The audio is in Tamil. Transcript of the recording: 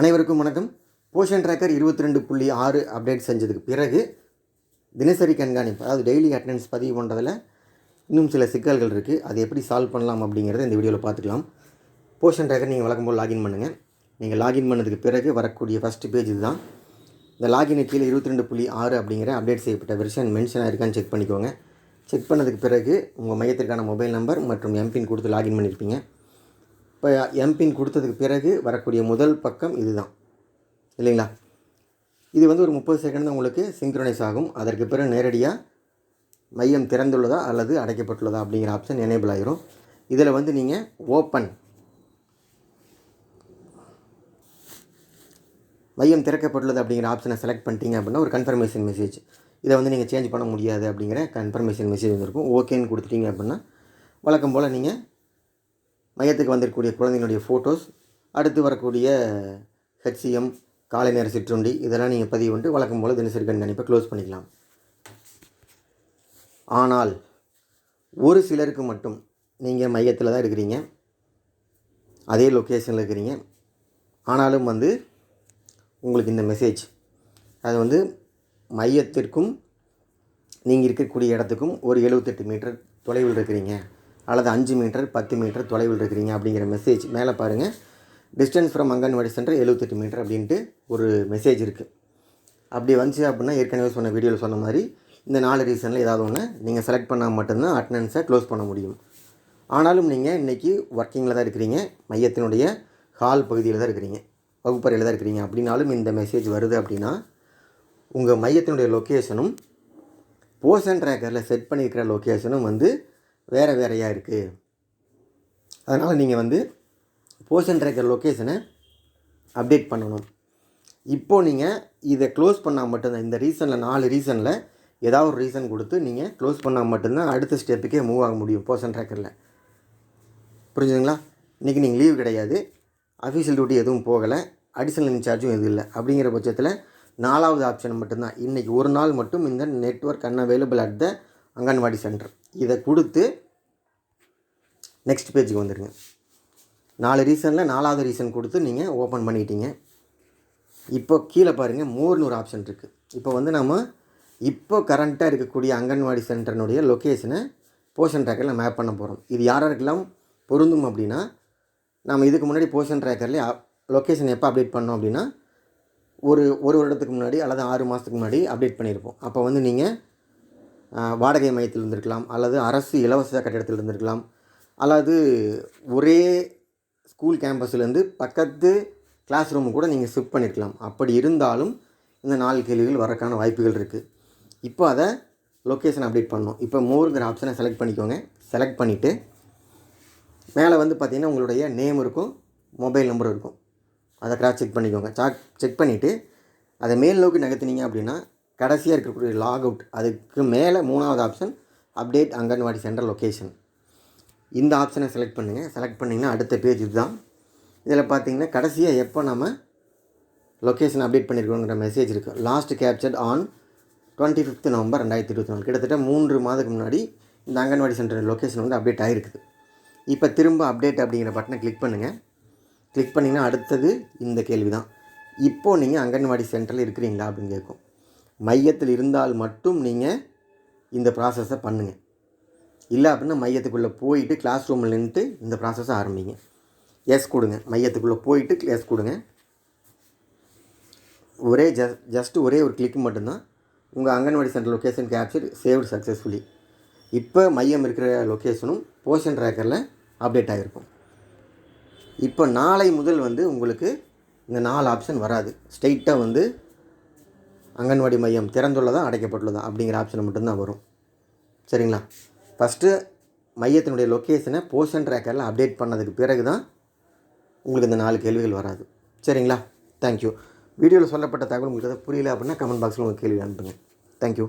அனைவருக்கும் வணக்கம். போஷன் ட்ராக்கர் இருபத்தி ரெண்டு புள்ளி ஆறு அப்டேட் செஞ்சதுக்கு பிறகு தினசரி கண்காணிப்பு அதாவது டெய்லி அட்டண்டன்ஸ் பதிவு பண்ணுறதில் இன்னும் சில சிக்கல்கள் இருக்குது அதை எப்படி சால்வ் பண்ணலாம் அப்படிங்கிறத இந்த வீடியோவில் பார்த்துக்கலாம். போஷன் ட்ராக்கர் நீங்கள் வழக்கம் போல் லாகின் பண்ணுங்கள் நீங்கள் லாகின் பண்ணதுக்கு பிறகு வரக்கூடிய ஃபஸ்ட்டு பேஜ் இதுதான். இந்த லாகின் கீழே இருபத்தி ரெண்டு புள்ளி ஆறு அப்படிங்கிற அப்டேட் செய்யப்பட்ட வெர்ஷன் மென்ஷன் ஆயிருக்கான்னு செக் பண்ணிக்கோங்க. செக் பண்ணதுக்கு பிறகு உங்கள் மையத்திற்கான மொபைல் நம்பர் மற்றும் எம்பின் கொடுத்து லாகின் பண்ணியிருப்பீங்க இப்போ எம்பின் கொடுத்ததுக்கு பிறகு வரக்கூடிய முதல் பக்கம் இதுதான். இல்லைங்களா? இது வந்து ஒரு முப்பது செகண்ட் தான் உங்களுக்கு சிங்க்ரனைஸ் ஆகும். அதற்கு பிறகு நேரடியாக மையம் திறந்துள்ளதா அல்லது அடைக்கப்பட்டுள்ளதா அப்படிங்கிற ஆப்ஷன் எனேபிள் ஆகிரும் இதில் வந்து நீங்கள் ஓப்பன் மையம் திறக்கப்பட்டுள்ளது அப்படிங்கிற ஆப்ஷனை செலக்ட் பண்ணிட்டீங்க அப்படின்னா ஒரு கன்ஃபர்மேஷன் மெசேஜ் இதை வந்து நீங்கள் சேஞ்ச் பண்ண முடியாது அப்படிங்கிற கன்ஃபர்மேஷன் மெசேஜ் வந்துருக்கும் ஓகேன்னு கொடுத்துட்டீங்க அப்படின்னா வழக்கம் போல் நீங்கள் மையத்துக்கு வந்திருக்கக்கூடிய குழந்தைங்களுடைய ஃபோட்டோஸ் அடுத்து வரக்கூடிய ஹெச்சிஎம் காலை நேர சிற்றுண்டி இதெல்லாம் நீங்கள் பதிவு பண்ணிட்டு வழக்கம் போல் தினசரி கண்காணிப்பை க்ளோஸ் பண்ணிக்கலாம். ஆனால் ஒரு சிலருக்கு மட்டும் நீங்கள் மையத்தில் தான் இருக்கிறீங்க. அதே லொக்கேஷனில் இருக்கிறீங்க. ஆனாலும் வந்து உங்களுக்கு இந்த மெசேஜ் அது வந்து மையத்திற்கும் நீங்கள் இருக்கக்கூடிய இடத்துக்கும் ஒரு எழுபத்தெட்டு மீட்டர் தொலைவில் இருக்கிறீங்க. அல்லது அஞ்சு மீட்டர் பத்து மீட்டர் தொலைவில் இருக்கிறீங்க அப்படிங்கிற மெசேஜ் மேலே பாருங்கள் டிஸ்டன்ஸ் ஃப்ரம் அங்கன்வாடி சென்டர் எழுபத்தெட்டு மீட்டர் அப்படின்ட்டு ஒரு மெசேஜ் இருக்குது அப்படி வந்துச்சு அப்படின்னா ஏற்கனவே சொன்ன வீடியோவில் சொன்ன மாதிரி இந்த நாலு ரீசனில் ஏதாவது ஒன்று நீங்கள் செலக்ட் பண்ணால் மட்டும்தான் அட்டண்டன்ஸை க்ளோஸ் பண்ண முடியும். ஆனாலும் நீங்கள் இன்றைக்கி ஒர்க்கிங்கில் தான் இருக்கிறீங்க. மையத்தினுடைய ஹால் பகுதியில் தான் இருக்கிறீங்க. வகுப்பறையில் தான் இருக்கிறீங்க. அப்படின்னாலும் இந்த மெசேஜ் வருது அப்படின்னா உங்கள் மையத்தினுடைய லொக்கேஷனும் போஷன் ட்ராக்கரில் செட் பண்ணியிருக்கிற லொக்கேஷனும் வந்து வேறு வேறையாக இருக்குது அதனால் நீங்கள் வந்து போஷன் ட்ராக்கர் லொக்கேஷனை அப்டேட் பண்ணணும். இப்போது நீங்கள் இதை க்ளோஸ் பண்ணால் மட்டும்தான் இந்த ரீசனில் நாலு ரீசனில் ஏதாவது ஒரு ரீசன் கொடுத்து நீங்கள் க்ளோஸ் பண்ணால் மட்டும்தான் அடுத்த ஸ்டெப்புக்கே மூவ் ஆக முடியும் போஷன் ட்ராக்கரில் புரிஞ்சுதுங்களா? இன்றைக்கி நீங்கள் லீவ் கிடையாது. அஃபீஷியல் டியூட்டி எதுவும் போகலை. அடிஷனல் இன்சார்ஜும் எதுவும் இல்லை. அப்படிங்கிற பட்சத்தில் நாலாவது ஆப்ஷன் மட்டும்தான். இன்றைக்கி ஒரு நாள் மட்டும் இந்த network unavailable at the anganwadi centre இதை கொடுத்து நெக்ஸ்ட் பேஜுக்கு வந்துடுங்க நாலு ரீசனில் நாலாவது ரீசன் கொடுத்து நீங்கள் ஓப்பன் பண்ணிட்டீங்க. இப்போ கீழே பாருங்கள் மோர்னு ஒரு ஆப்ஷன் இருக்குது இப்போ வந்து நம்ம இப்போ கரண்ட்டாக இருக்கக்கூடிய அங்கன்வாடி சென்டர்னுடைய லொக்கேஷனை போஷன் ட்ராக்கரில் மேப் பண்ண போகிறோம் இது யாராருக்கெல்லாம் பொருந்தும் அப்படின்னா நம்ம இதுக்கு முன்னாடி போஷன் ட்ராக்கர்லேயே லொக்கேஷன் எப்போ அப்டேட் பண்ணோம் அப்படின்னா ஒரு ஒரு வருடத்துக்கு முன்னாடி அல்லது ஆறு மாதத்துக்கு முன்னாடி அப்டேட் பண்ணியிருப்போம் அப்போ வந்து நீங்கள் வாடகை மையத்தில் இருந்திருக்கலாம் அல்லது அரசு இலவச கட்டிடத்தில் இருந்திருக்கலாம் அல்லது ஒரே ஸ்கூல் கேம்பஸ்லேருந்து பக்கத்து கிளாஸ் ரூமு கூட நீங்கள் ஷிஃப்ட் பண்ணியிருக்கலாம் அப்படி இருந்தாலும் இந்த நாலு கேள்விகள் வரக்கான வாய்ப்புகள் இருக்குது இப்போ அதை லொக்கேஷன் அப்டேட் பண்ணணும். இப்போ மோருங்கிற ஆப்ஷனை செலக்ட் பண்ணிக்கோங்க. செலக்ட் பண்ணிவிட்டு மேலே வந்து பார்த்திங்கன்னா உங்களுடைய நேம் இருக்கும் மொபைல் நம்பர் இருக்கும். அதை கிராஸ் செக் பண்ணிக்கோங்க. சாக் செக் பண்ணிவிட்டு அதை மேல் நோக்கி நகர்த்தினீங்க அப்படின்னா கடைசியாக இருக்கக்கூடிய லாக் அவுட் அதுக்கு மேலே மூணாவது option update anganwadi centre location இந்த ஆப்ஷனை செலக்ட் பண்ணுங்கள் செலக்ட் பண்ணிங்கன்னா அடுத்த பேஜ் இதுதான். இதில் பார்த்தீங்கன்னா கடைசியாக எப்போ நம்ம லொக்கேஷன் அப்டேட் பண்ணியிருக்கோங்கிற மெசேஜ் இருக்குது last captured on twenty fifth November ரெண்டாயிரத்தி இருபத்தி நாலு. கிட்டத்தட்ட மூன்று மாதத்துக்கு முன்னாடி இந்த அங்கன்வாடி சென்டர் லொக்கேஷன் வந்து அப்டேட் ஆகிருக்குது இப்போ திரும்ப அப்டேட் அப்படிங்கிற பட்டனை கிளிக் பண்ணுங்கள் கிளிக் பண்ணிங்கன்னா அடுத்தது இந்த கேள்வி தான் இப்போது நீங்கள் அங்கன்வாடி சென்டரில் இருக்கிறீங்களா அப்படின்னு கேட்கும். மையத்தில் இருந்தால் மட்டும் நீங்கள் இந்த ப்ராசஸை பண்ணுங்கள் இல்லை அப்படின்னா மையத்துக்குள்ளே போயிட்டு கிளாஸ் ரூமில் நின்றுட்டு இந்த ப்ராசஸை ஆரம்பிங்க. எஸ் கொடுங்க. மையத்துக்குள்ளே போயிட்டு எஸ் கொடுங்க. ஒரே ஜ ஜஸ்ட் ஒரே ஒரு கிளிக் மட்டும்தான். உங்கள் anganwadi centre location capture saved successfully இப்போ மையம் இருக்கிற லொக்கேஷனும் போஷன் ட்ராக்கரில் அப்டேட் ஆகிருக்கும் இப்போ நாளை முதல் வந்து உங்களுக்கு இந்த நாலு ஆப்ஷன் வராது. ஸ்ட்ரெயிட்டாக வந்து அங்கன்வாடி மையம் திறந்துள்ளதா அடைக்கப்பட்டுள்ளதா அப்படிங்கிற ஆப்ஷன் மட்டும்தான் வரும். சரிங்களா? ஃபஸ்ட்டு மையத்தினுடைய லொக்கேஷனை போஷன் ட்ராக்கரில் அப்டேட் பண்ணதுக்கு பிறகு தான் உங்களுக்கு இந்த நாலு கேள்விகள் வராது. சரிங்களா? தேங்க்யூ வீடியோவில் சொல்லப்பட்ட தகவல் உங்களுக்கு எதாவது புரியல அப்படின்னா கமெண்ட் பாக்ஸில் உங்கள் கேள்வி அனுப்புங்க. தேங்க்யூ